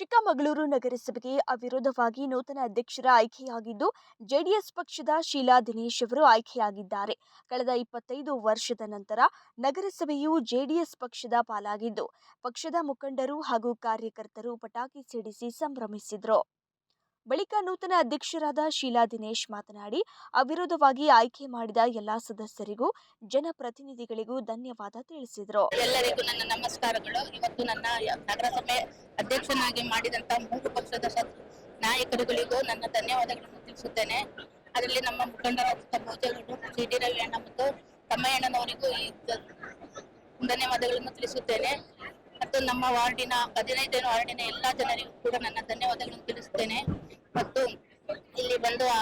ಚಿಕ್ಕಮಗಳೂರು ನಗರಸಭೆಗೆ ಅವಿರೋಧವಾಗಿ ನೂತನ ಅಧ್ಯಕ್ಷರ ಆಯ್ಕೆಯಾಗಿದ್ದು, ಜೆಡಿಎಸ್ ಪಕ್ಷದ ಶೀಲಾ ದಿನೇಶ್ ಅವರು ಆಯ್ಕೆಯಾಗಿದ್ದಾರೆ. ಕಳೆದ ಇಪ್ಪತ್ತೈದು ವರ್ಷದ ನಂತರ ನಗರಸಭೆಯು ಜೆಡಿಎಸ್ ಪಕ್ಷದ ಪಾಲಾಗಿದ್ದು, ಪಕ್ಷದ ಮುಖಂಡರು ಹಾಗೂ ಕಾರ್ಯಕರ್ತರು ಪಟಾಕಿ ಸಿಡಿಸಿ ಸಂಭ್ರಮಿಸಿದರು. ಬಳಿಕ ನೂತನ ಅಧ್ಯಕ್ಷರಾದ ಶೀಲಾ ದಿನೇಶ್ ಮಾತನಾಡಿ, ಅವಿರೋಧವಾಗಿ ಆಯ್ಕೆ ಮಾಡಿದ ಎಲ್ಲಾ ಸದಸ್ಯರಿಗೂ ಜನಪ್ರತಿನಿಧಿಗಳಿಗೂ ಧನ್ಯವಾದ ತಿಳಿಸಿದರು. ಎಲ್ಲರಿಗೂ ನನ್ನ ನಮಸ್ಕಾರಗಳು. ಇವತ್ತು ನನ್ನ ನಗರಸಭೆ ಅಧ್ಯಕ್ಷನಾಗಿ ಮಾಡಿದಂತ ಮೂರು ಪಕ್ಷದ ನಾಯಕರುಗಳಿಗೂ ನನ್ನ ಧನ್ಯವಾದಗಳನ್ನು ತಿಳಿಸುತ್ತೇನೆ. ಅದರಲ್ಲಿ ನಮ್ಮ ಮುಖಂಡರಾದ ಭೋಜಗೌಡರು ಸಿ ಡಿ ರವಿಯಣ್ಣ ಮತ್ತು ತಮ್ಮಯ್ಯಣ್ಣನವರಿಗೂ ಈ ಧನ್ಯವಾದಗಳನ್ನು ತಿಳಿಸುತ್ತೇನೆ. ಮತ್ತು ನಮ್ಮ ವಾರ್ಡಿನ, ಹದಿನೈದನೇ ವಾರ್ಡಿನ ಎಲ್ಲ ಜನರಿಗೂ ಕೂಡ ನನ್ನ ಧನ್ಯವಾದಗಳನ್ನು ತಿಳಿಸುತ್ತೇನೆ.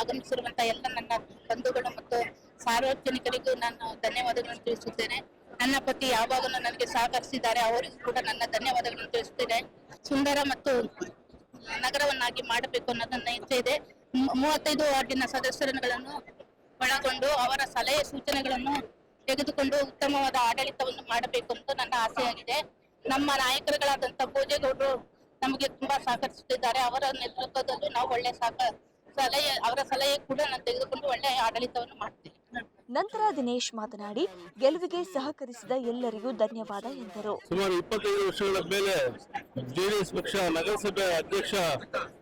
ಆಗಮಿಸಿರುವಂತಹ ಎಲ್ಲ ನನ್ನ ಬಂಧುಗಳು ಮತ್ತು ಸಾರ್ವಜನಿಕರಿಗೂ ನಾನು ಧನ್ಯವಾದಗಳನ್ನು ತಿಳಿಸುತ್ತೇನೆ. ನನ್ನ ಪತಿ ಯಾವಾಗಲೂ ನನಗೆ ಸಹಕರಿಸಿದ್ದಾರೆ. ಅವರಿಗೂ ಕೂಡ ನನ್ನ ಧನ್ಯವಾದಗಳನ್ನು ತಿಳಿಸುತ್ತೇನೆ. ಸುಂದರ ಮತ್ತು ನಗರವನ್ನಾಗಿ ಮಾಡಬೇಕು ಅನ್ನೋದು ನನ್ನ ಇಚ್ಛೆ ಇದೆ ಮೂವತ್ತೈದು ವಾರ್ಡಿನ ಸದಸ್ಯರುಗಳನ್ನು ಒಳಗೊಂಡು ಅವರ ಸಲಹೆ ಸೂಚನೆಗಳನ್ನು ತೆಗೆದುಕೊಂಡು ಉತ್ತಮವಾದ ಆಡಳಿತವನ್ನು ಮಾಡಬೇಕು ಅಂತ ನನ್ನ ಆಸೆಯಾಗಿದೆ. ನಮ್ಮ ನಾಯಕರುಗಳಾದಂತ ಭೋಜೇಗೌಡರು ನಮಗೆ ತುಂಬಾ ಸಹಕರಿಸುತ್ತಿದ್ದಾರೆ. ಅವರ ನೇತೃತ್ವದಲ್ಲೂ ನಾವು ಒಳ್ಳೆ ಸಹಕ ಸಲಹೆ ಅವರ ಸಲಹೆ ಕೂಡ ನಾನು ತೆಗೆದುಕೊಂಡು ಒಳ್ಳೆಯ ಆಡಳಿತವನ್ನು ಮಾಡ್ತೀನಿ. ನಂತರ ದಿನೇಶ್ ಮಾತನಾಡಿ ಗೆಲುವಿಗೆ ಸಹಕರಿಸಿದ ಎಲ್ಲರಿಗೂ ಧನ್ಯವಾದ ಎಂದರು. ಸುಮಾರು ಇಪ್ಪತ್ತೈದು ವರ್ಷಗಳ ಮೇಲೆ ಜೆಡಿಎಸ್ ಪಕ್ಷ ನಗರಸಭೆ ಅಧ್ಯಕ್ಷ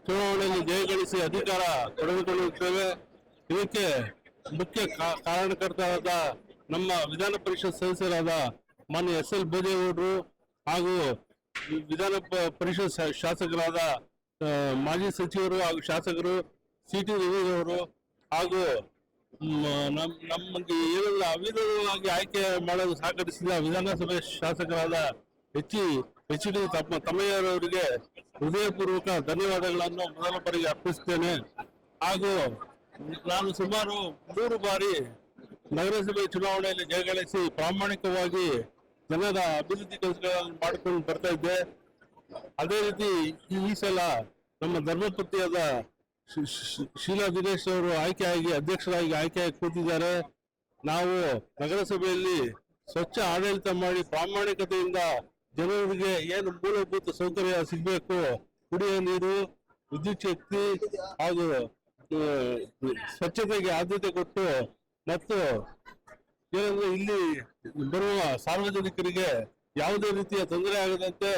ಚುನಾವಣೆಯಲ್ಲಿ ಜಯಗಳಿಸಿ ಅಧಿಕಾರ ಪಡೆದುಕೊಂಡಿರುತ್ತೇವೆ ಇದಕ್ಕೆ ಮುಖ್ಯ ಕಾ- ಕಾರಣಕರ್ತರಾದ ನಮ್ಮ ವಿಧಾನ ಪರಿಷತ್ ಸದಸ್ಯರಾದ ಮಾನ್ಯ ಎಸ್ ಎಲ್ ಭೋಜೇಗೌಡರು ಹಾಗೂ ವಿಧಾನ ಪರಿಷತ್ ಶಾಸಕರಾದ ಮಾಜಿ ಸಚಿವರು ಹಾಗೂ ಶಾಸಕರು ಸಿ ಟಿ ರವಿಯವರು ಹಾಗೂ ನಮ್ಮ ನಮ್ ನಮಗೆ ಏನೆಲ್ಲ ಅವಿರೋಧವಾಗಿ ಆಯ್ಕೆ ಮಾಡಲು ಸಹಕರಿಸಿದ ವಿಧಾನಸಭೆ ಶಾಸಕರಾದ ಎಚ್ ಎಚ್ ಡಿ ತಮ್ಮ ತಮ್ಮಯ್ಯರವರಿಗೆ ಹೃದಯಪೂರ್ವಕ ಧನ್ಯವಾದಗಳನ್ನು ಮೊದಲ ಬಾರಿಗೆ ಅರ್ಪಿಸುತ್ತೇನೆ. ಹಾಗೂ ನಾನು ಸುಮಾರು ಮೂರು ಬಾರಿ ನಗರಸಭೆ ಚುನಾವಣೆಯಲ್ಲಿ ಜಯಗಳಿಸಿ ಪ್ರಾಮಾಣಿಕವಾಗಿ ಜನರ ಅಭಿವೃದ್ಧಿ ಕೆಲಸಗಳನ್ನು ಮಾಡಿಕೊಂಡು ಬರ್ತಾ ಇದ್ದೆ. ಅದೇ ರೀತಿ ಈ ಸಲ ನಮ್ಮ ಧರ್ಮಪತಿಯಾದ ಶೀಲಾ ದಿನೇಶ್ ಅವರು ಆಯ್ಕೆಯಾಗಿ, ಅಧ್ಯಕ್ಷರಾಗಿ ಆಯ್ಕೆಯಾಗಿ ಕೂತಿದ್ದಾರೆ. ನಾವು ನಗರಸಭೆಯಲ್ಲಿ ಸ್ವಚ್ಛ ಆಡಳಿತ ಮಾಡಿ ಪ್ರಾಮಾಣಿಕತೆಯಿಂದ ಜನರಿಗೆ ಏನು ಮೂಲಭೂತ ಸೌಕರ್ಯ ಸಿಗಬೇಕು ಕುಡಿಯುವ ನೀರು, ವಿದ್ಯುತ್ ಶಕ್ತಿ ಹಾಗೂ ಸ್ವಚ್ಛತೆಗೆ ಆದ್ಯತೆ ಕೊಟ್ಟು ಮತ್ತು ಏನಂದ್ರೆ ಇಲ್ಲಿ ಬರುವ ಸಾರ್ವಜನಿಕರಿಗೆ ಯಾವುದೇ ರೀತಿಯ ತೊಂದರೆ ಆಗದಂತೆ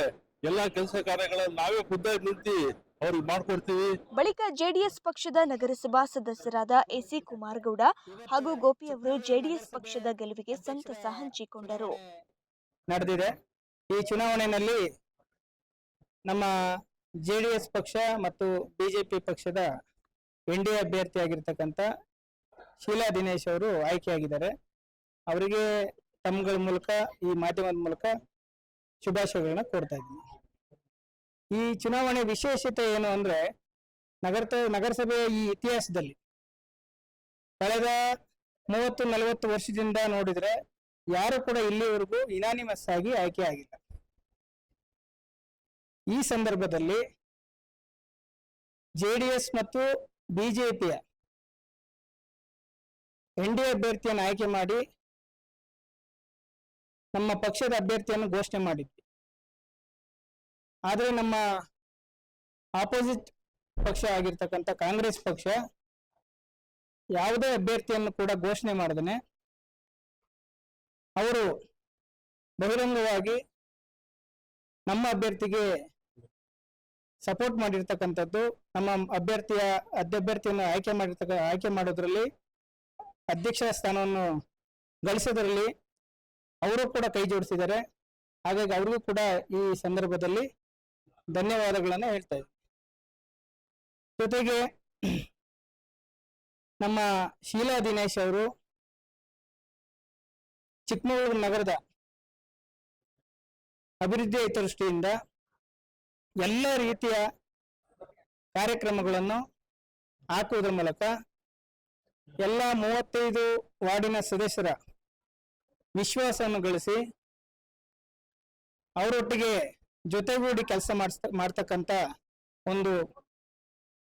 ಎಲ್ಲಾ ಕೆಲಸ ಕಾರ್ಯಗಳನ್ನು ನಾವೇ ಖುದ್ದಾಗಿ ನಿಂತು ಅವ್ರಿಗೆ ಮಾಡ್ಕೊಡ್ತೀವಿ. ಬಳಿಕ ಜೆಡಿಎಸ್ ಪಕ್ಷದ ನಗರಸಭಾ ಸದಸ್ಯರಾದ ಎಸಿ ಕುಮಾರಗೌಡ ಹಾಗೂ ಗೋಪಿ ಅವರು ಜೆಡಿಎಸ್ ಪಕ್ಷದ ಗೆಲುವಿಗೆ ಸಂತಸ ಹಂಚಿಕೊಂಡರು. ನಡೆದಿದೆ. ಈ ಚುನಾವಣೆಯಲ್ಲಿ ನಮ್ಮ ಜೆಡಿಎಸ್ ಪಕ್ಷ ಮತ್ತು ಬಿಜೆಪಿ ಪಕ್ಷದ ಎನ್ ಡಿ ಎ ಅಭ್ಯರ್ಥಿಯಾಗಿರ್ತಕ್ಕಂಥ ಶೀಲಾ ದಿನೇಶ್ ಅವರು ಆಯ್ಕೆಯಾಗಿದ್ದಾರೆ. ಅವರಿಗೆ ತಮ್ಮಗಳ ಮೂಲಕ ಈ ಮಾಧ್ಯಮದ ಮೂಲಕ ಶುಭಾಶಯಗಳನ್ನ ಕೊಡ್ತಾ ಇದ್ದೀನಿ. ಈ ಚುನಾವಣೆ ವಿಶೇಷತೆ ಏನು ಅಂದ್ರೆ ನಗರ ನಗರಸಭೆಯ ಈ ಇತಿಹಾಸದಲ್ಲಿ ಕಳೆದ ಮೂವತ್ತು, ನಲವತ್ತು ವರ್ಷದಿಂದ ನೋಡಿದ್ರೆ ಯಾರು ಕೂಡ ಇಲ್ಲಿವರೆಗೂ ಇನಾನಿಮಸ್ ಆಗಿ ಆಯ್ಕೆ ಆಗಿಲ್ಲ. ಈ ಸಂದರ್ಭದಲ್ಲಿ ಜೆಡಿಎಸ್ ಮತ್ತು ಬಿಜೆಪಿಯ ಎನ್ ಡಿ ಅಭ್ಯರ್ಥಿಯನ್ನು ಆಯ್ಕೆ ಮಾಡಿ ನಮ್ಮ ಪಕ್ಷದ ಅಭ್ಯರ್ಥಿಯನ್ನು ಘೋಷಣೆ ಮಾಡಿದ್ವಿ ಆದರೆ ನಮ್ಮ ಆಪೋಸಿಟ್ ಪಕ್ಷ ಆಗಿರ್ತಕ್ಕಂಥ ಕಾಂಗ್ರೆಸ್ ಪಕ್ಷ ಯಾವುದೇ ಅಭ್ಯರ್ಥಿಯನ್ನು ಕೂಡ ಘೋಷಣೆ ಮಾಡದನೆ. ಅವರು ಬಹಿರಂಗವಾಗಿ ನಮ್ಮ ಅಭ್ಯರ್ಥಿಗೆ ಸಪೋರ್ಟ್ ಮಾಡಿರ್ತಕ್ಕಂಥದ್ದು, ನಮ್ಮ ಅಭ್ಯರ್ಥಿಯ ಅಭ್ಯರ್ಥಿಯನ್ನು ಆಯ್ಕೆ ಮಾಡಿರ್ತಕ್ಕ, ಆಯ್ಕೆ ಮಾಡೋದ್ರಲ್ಲಿ ಅಧ್ಯಕ್ಷ ಸ್ಥಾನವನ್ನು ಗಳಿಸೋದ್ರಲ್ಲಿ ಅವರು ಕೂಡ ಕೈ ಜೋಡಿಸಿದ್ದಾರೆ. ಹಾಗಾಗಿ ಅವ್ರಿಗೂ ಕೂಡ ಈ ಸಂದರ್ಭದಲ್ಲಿ ಧನ್ಯವಾದಗಳನ್ನ ಹೇಳ್ತಾ ಇದ್ದೀನಿ. ಜೊತೆಗೆ ನಮ್ಮ ಶೀಲಾ ದಿನೇಶ್ ಅವರು ಚಿಕ್ಕಮಗಳೂರು ನಗರದ ಅಭಿವೃದ್ಧಿ ಹಿತದೃಷ್ಟಿಯಿಂದ ಎಲ್ಲ ರೀತಿಯ ಕಾರ್ಯಕ್ರಮಗಳನ್ನು ಹಾಕುವುದರ ಮೂಲಕ ಎಲ್ಲ ಮೂವತ್ತೈದು ವಾರ್ಡಿನ ಸದಸ್ಯರ ವಿಶ್ವಾಸವನ್ನು ಗಳಿಸಿ ಅವರೊಟ್ಟಿಗೆ ಜೊತೆಗೂಡಿ ಕೆಲಸ ಮಾಡಿಸ್ ಮಾಡ್ತಕ್ಕಂಥ ಒಂದು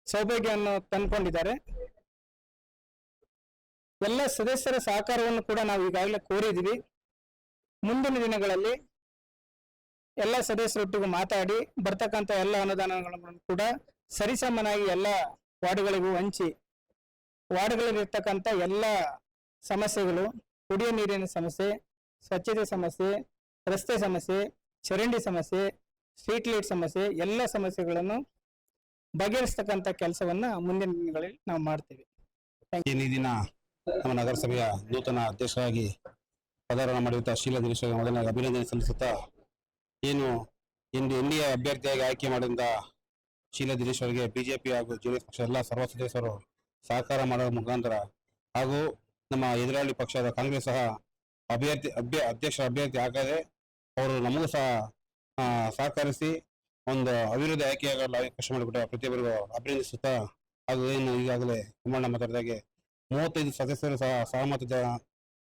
ಸೌಭಾಗ್ಯವನ್ನು ತಂದ್ಕೊಂಡಿದ್ದಾರೆ. ಎಲ್ಲ ಸದಸ್ಯರ ಸಹಕಾರವನ್ನು ಕೂಡ ನಾವು ಈಗಾಗಲೇ ಕೋರಿದ್ದೀವಿ. ಮುಂದಿನ ದಿನಗಳಲ್ಲಿ ಎಲ್ಲ ಸದಸ್ಯರೊಟ್ಟಿಗೂ ಮಾತಾಡಿ, ಬರ್ತಕ್ಕಂಥ ಎಲ್ಲ ಅನುದಾನಗಳನ್ನು ಕೂಡ ಸರಿಸಮನಾಗಿ ಎಲ್ಲ ವಾರ್ಡ್ಗಳಿಗೂ ಹಂಚಿ, ವಾರ್ಡ್ಗಳಲ್ಲಿರ್ತಕ್ಕಂಥ ಎಲ್ಲ ಸಮಸ್ಯೆಗಳು, ಕುಡಿಯೋ ನೀರಿನ ಸಮಸ್ಯೆ, ಸ್ವಚ್ಛತೆ ಸಮಸ್ಯೆ, ರಸ್ತೆ ಸಮಸ್ಯೆ ಚರಂಡಿ ಸಮಸ್ಯೆ ಸ್ಟ್ರೀಟ್ ಲೈಟ್ ಸಮಸ್ಯೆ, ಎಲ್ಲ ಸಮಸ್ಯೆಗಳನ್ನು ಬಗೆಹರಿಸ್ತಕ್ಕಂಥ ಕೆಲಸವನ್ನ ಮುಂದಿನ ದಿನಗಳಲ್ಲಿ ನಾವು ಮಾಡ್ತೇವೆ. ದಿನ ನಮ್ಮ ನಗರಸಭೆಯ ನೂತನ ಅಧ್ಯಕ್ಷರಾಗಿ ಪದಾರ್ಪಣೆ ಮಾಡಿರುವಂತಹ ಶೀಲಾ ದಿನೇಶ್ ಮೊದಲನೇ ಅಭಿನಂದನೆ ಸಲ್ಲಿಸುತ್ತಾ, ಏನು ಇಂದು ಎನ್ ಡಿ ಎ ಅಭ್ಯರ್ಥಿಯಾಗಿ ಆಯ್ಕೆ ಮಾಡಿದ ಶೀಲಾ ದಿನೇಶ್ ಅವರಿಗೆ ಬಿಜೆಪಿ ಹಾಗೂ ಜೆಡಿಎಸ್ ಪಕ್ಷ ಎಲ್ಲ ಸರ್ವ ಸದಸ್ಯರು ಸಹಕಾರ ಮಾಡುವ ಮುಖಾಂತರ ಹಾಗೂ ನಮ್ಮ ಎದುರಾಳಿ ಪಕ್ಷದ ಕಾಂಗ್ರೆಸ್ ಸಹ ಅಭ್ಯರ್ಥಿ, ಅಭ್ಯ ಅಧ್ಯಕ್ಷ ಅಭ್ಯರ್ಥಿ ಆಗದೆ ಅವರು ನಮಗೂ ಸಹ ಸಹಕರಿಸಿ ಒಂದು ಅಭಿವೃದ್ಧಿ ಆಯ್ಕೆಯಾಗಲು ಅವಕಾಶ ಮಾಡಿಬಿಟ್ಟು ಪ್ರತಿಯೊಬ್ಬರಿಗೂ ಅಭಿನಂದಿಸುತ್ತಾ, ಹಾಗೂ ಏನು ಈಗಾಗಲೇ ಕುಮ್ಮಣ್ಣ ಮಾತಾಡಿದಾಗೆ ಮೂವತ್ತೈದು ಸದಸ್ಯರು ಸಹ ಸಹಮತದ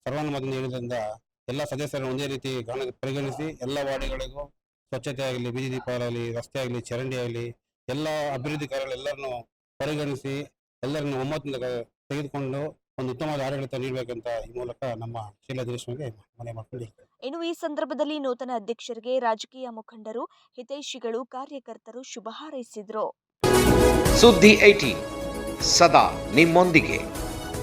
ಸರ್ವಾನುಮತ ನೀಡಿದ್ರಿಂದ ಎಲ್ಲ ಸದಸ್ಯರನ್ನು ಒಂದೇ ರೀತಿ ಗಮನ ಪರಿಗಣಿಸಿ ಎಲ್ಲ ವಾರ್ಡ್ಗಳಿಗೂ ಸ್ವಚ್ಛತೆ ಆಗಲಿ, ಬೀದಿ ದೀಪ ಆಗಲಿ, ರಸ್ತೆ ಆಗಲಿ, ಚರಂಡಿ ಆಗಲಿ, ಎಲ್ಲ ಅಭಿವೃದ್ಧಿ ಕಾರ್ಯಗಳೆಲ್ಲರನ್ನು ಪರಿಗಣಿಸಿ ಎಲ್ಲರನ್ನು ಒಮ್ಮತದಿಂದ ತೆಗೆದುಕೊಂಡು ಒಂದು ಉತ್ತಮವಾದ ಆಡಳಿತ ನೀಡಬೇಕಂತ ಈ ಮೂಲಕ ನಮ್ಮ ಶೀಲಾ ಮನೆ ಇನ್ನು ಈ ಸಂದರ್ಭದಲ್ಲಿ ನೂತನ ಅಧ್ಯಕ್ಷರಿಗೆ ರಾಜಕೀಯ ಮುಖಂಡರು ಹಿತೈಷಿಗಳು ಕಾರ್ಯಕರ್ತರು ಶುಭ ಹಾರೈಸಿದ್ರು. ಸುದ್ದಿ ಐಟಿ ಸದಾ ನಿಮ್ಮೊಂದಿಗೆ.